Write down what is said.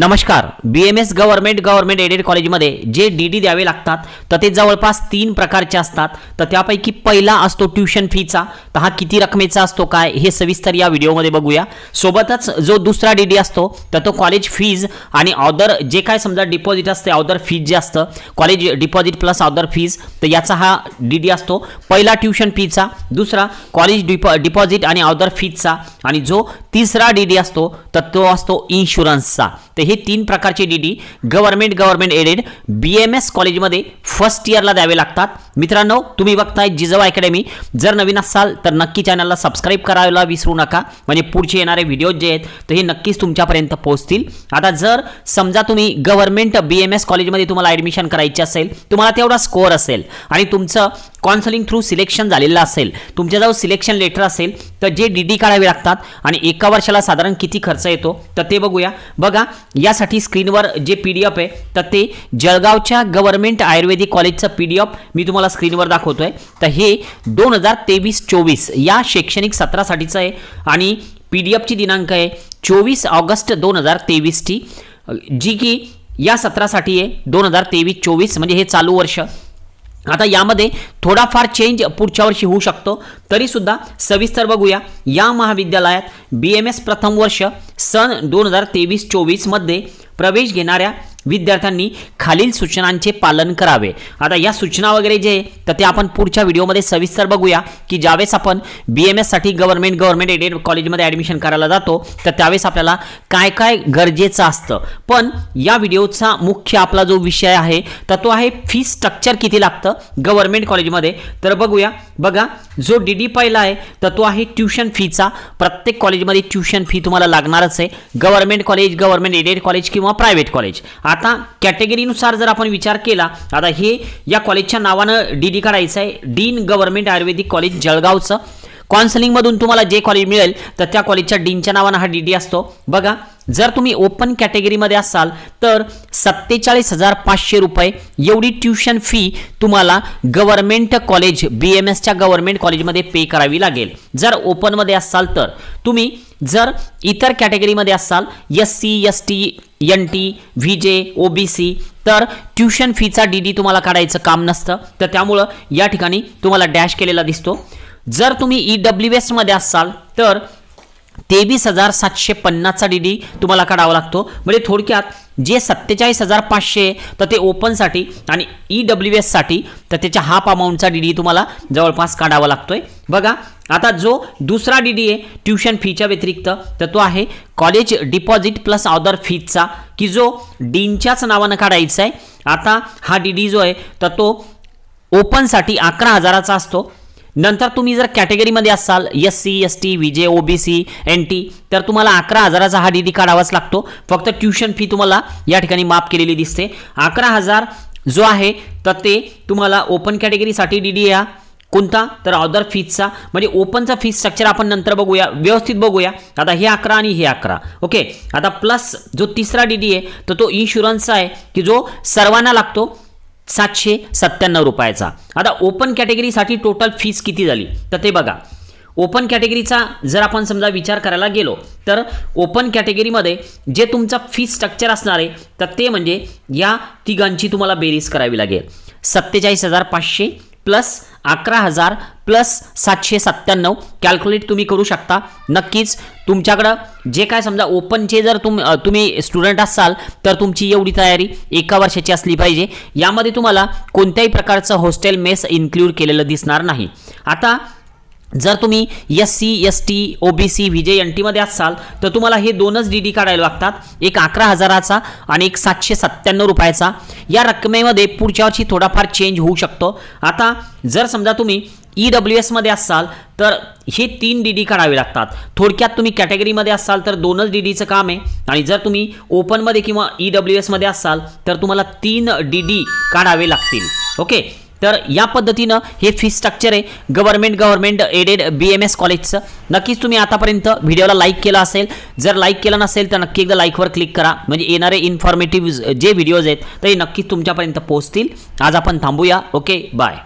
नमस्कार. B M S government government aided कॉलेजमध्ये जे डी डी द्यावे लागतात तर ते जवळपास तीन प्रकारचे असतात. तर त्यापैकी पहिला असतो ट्युशन फीचा. तर हा किती रकमेचा असतो काय हे सविस्तर या व्हिडिओमध्ये बघूया. सोबतच जो दुसरा डी डी असतो तर तो कॉलेज फीज आणि ऑदर जे काय समजा डिपॉझिट असते ऑदर फीज जे असतं college deposit plus other fees तर याचा हा डी डी असतो. पहिला ट्युशन फीचा दुसरा कॉलेज डिपॉ डिपॉझिट आणि ऑदर फीजचा आणि जो तिसरा डी डी असतो तर तो असतो इन्शुरन्सचा तर हे तीन प्रकारचे D D government government aided B M S कॉलेजमध्ये फर्स्ट इयरला द्यावे लागतात. मित्रांनो तुम्ही बघताय जिजवा अकॅडमी. जर नवीन असाल तर नक्की चॅनलला सबस्क्राईब करायला विसरू नका. म्हणजे पुढचे येणारे व्हिडिओ जे आहेत तर हे नक्कीच तुमच्यापर्यंत पोहोचतील. आता जर समजा तुम्ही गव्हर्नमेंट बी एम एस कॉलेजमध्ये तुम्हाला ॲडमिशन करायची असेल तुम्हाला तेवढा स्कोअर असेल आणि तुमचं काउन्सिलिंग थ्रू सिलेक्शन झालेलं असेल तुमच्याजवळ सिलेक्शन लेटर असेल तर जे डी डी काढावे लागतात आणि एका वर्षाला साधारण किती खर्च येतो तर ते बघूया. बघा यासाठी स्क्रीनवर जे पी डी एफ आहे तर ते जळगावच्या गव्हर्नमेंट आयुर्वेदिक कॉलेजचं पी डी एफ मी तुम्हाला स्क्रीनवर दाखवतोय. तर हे दोन हजार तेवीस चोवीस या शैक्षणिक सत्रासाठीचं आहे आणि पी डी एफची दिनांक आहे चोवीस ऑगस्ट दोन हजार तेवीसची. जी की या सत्रासाठी आहे दोन हजार तेवीस चोवीस म्हणजे हे चालू वर्ष. आता यामध्ये थोडाफार चेंज पुढच्या वर्षी होऊ शकतो. तरीसुद्धा सविस्तर बघूया. या महाविद्यालयात बी एम एस प्रथम वर्ष सन दोन हजार तेवीस चोवीसमध्ये प्रवेश घेणाऱ्या विद्यार्थ्यांनी खालील सूचनांचे पालन करावे. आता या सूचना वगैरे जे आहे, तर ते आपण पुढच्या व्हिडिओमध्ये सविस्तर बघूया की ज्यावेळेस आपण बी एम एससाठी गव्हर्नमेंट गव्हर्नमेंट एडेड कॉलेजमध्ये ॲडमिशन करायला जातो तर त्यावेळेस आपल्याला काय काय गरजेचं असतं. पण या व्हिडिओचा मुख्य आपला जो विषय आहे तर तो आहे फी स्ट्रक्चर किती लागतं गव्हर्नमेंट कॉलेजमध्ये तर बघूया. बघा जो डी डी पहिला आहे तर तो आहे ट्युशन फीचा प्रत्येक कॉलेजमध्ये ट्युशन फी तुम्हाला लागणारच आहे. Government college government aided college किंवा प्रायव्हेट कॉलेज आता कॅटेगरीनुसार जर आपण विचार केला आता हे या कॉलेजच्या नावानं डी डी काढायचं आहे. डीन गव्हर्नमेंट आयुर्वेदिक कॉलेज जळगावचं. काउन्सिलिंगमधून तुम्हाला जे कॉलेज मिळेल तर त्या कॉलेजच्या डीनच्या नावानं हा डी डी असतो. बघा जर तुम्ही ओपन कॅटेगरीमध्ये असाल तर सत्तेचाळीस हजार पाचशे रुपये एवढी ट्युशन फी तुम्हाला गव्हर्नमेंट कॉलेज बी एम एसच्या गव्हर्नमेंट कॉलेजमध्ये पे करावी लागेल. जर ओपनमध्ये असाल तर तुम्ही जर इतर कॅटेगरीमध्ये असाल S C S T N T V J O B C तर ट्युशन फीचा डी डी तुम्हाला काढायचं काम नसतं. तर त्यामुळं या ठिकाणी तुम्हाला डॅश केलेला दिसतो. जर तुम्ही ई डब्ल्यू एसमध्ये असाल तर तेवीस हजार सातशे पन्नासचा डी डी तुम्हाला काढावा लागतो. म्हणजे थोडक्यात जे सत्तेचाळीस हजार पाचशे तर ते ओपनसाठी आणि ई डब्ल्यू एससाठी तर त्याच्या हाफ अमाऊंटचा डी डी तुम्हाला जवळपास काढावा लागतोय. बघा आता जो दुसरा डी डी आहे ट्युशन फीच्या व्यतिरिक्त तर तो आहे कॉलेज डिपॉझिट प्लस ऑदर फीजचा की जो डीनच्याच नावानं काढायचा आहे. आता हा डी डी जो आहे तर तो ओपनसाठी अकरा हजाराचा असतो. नंतर तुम्ही जर कॅटेगरीमध्ये असाल S C S T V J O B C N T तर तुम्हाला अकरा हजाराचा हा डी डी काढावाच लागतो. फक्त ट्युशन फी तुम्हाला या ठिकाणी माफ केलेली दिसते. अकरा हजार जो आहे तर ते तुम्हाला ओपन कॅटेगरीसाठी डी डी या. कोणता? तर अदर फीजचा म्हणजे ओपनचा फीज स्ट्रक्चर आपण नंतर बघूया. व्यवस्थित बघूया. आता हे अकरा आणि हे अकरा. ओके आता प्लस जो तिसरा डी डी आहे तर तो इन्शुरन्सचा आहे की जो सर्वांना लागतो. सातशे सत्त्याण्णव रुपयाचा. आता ओपन कॅटेगरीसाठी टोटल फीस किती झाली? तर ते बघा. ओपन कॅटेगरीचा जर आपण समजा विचार करायला गेलो तर ओपन कॅटेगरीमध्ये जे तुमचा फी स्ट्रक्चर असणार आहे तर ते म्हणजे या तिघांची तुम्हाला बेरीज करावी लागेल. सत्तेचाळीस हजार पाचशे प्लस अकरा हजार प्लस सातशे सत्त्याण्णव. कॅल्क्युलेट तुम्ही करू शकता. नक्कीच तुमच्याकडं जे काय समजा ओपनचे जर तुम तुम्ही स्टुडंट असाल तर तुमची एवढी तयारी एका वर्षाची असली पाहिजे. यामध्ये तुम्हाला कोणत्याही प्रकारचं हॉस्टेल मेस इन्क्लूड केलेलं दिसणार नाही. आता जर तुम्ही S C S T O B C V J N टीमध्ये असाल तर तुम्हाला हे दोनच डी डी काढायला लागतात. एक अकरा हजाराचा आणि एक सातशे सत्त्याण्णव रुपयाचा. या रकमेमध्ये पुढच्या वर्षी थोडाफार चेंज होऊ शकतो. आता जर समजा तुम्ही ई डब्ल्यू एसमध्ये असाल तर हे तीन डी डी काढावे लागतात. थोडक्यात तुम्ही कॅटेगरीमध्ये असाल तर दोनच डी डीचं काम आहे. आणि जर तुम्ही ओपनमध्ये किंवा ई डब्ल्यू एसमध्ये असाल तर तुम्हाला तीन डी डी काढावे लागतील. ओके तर या पद्धतीनं हे फी स्ट्रक्चर आहे. Government government aided B M S कॉलेजचं नक्कीच तुम्ही आतापर्यंत व्हिडिओला लाईक केला असेल. जर लाईक केलं नसेल तर नक्की एकदा लाईकवर क्लिक करा. म्हणजे येणारे इन्फॉर्मेटिव्ह जे व्हिडिओज आहेत ते नक्कीच तुमच्यापर्यंत पोहोचतील. आज आपण थांबूया. Okay bye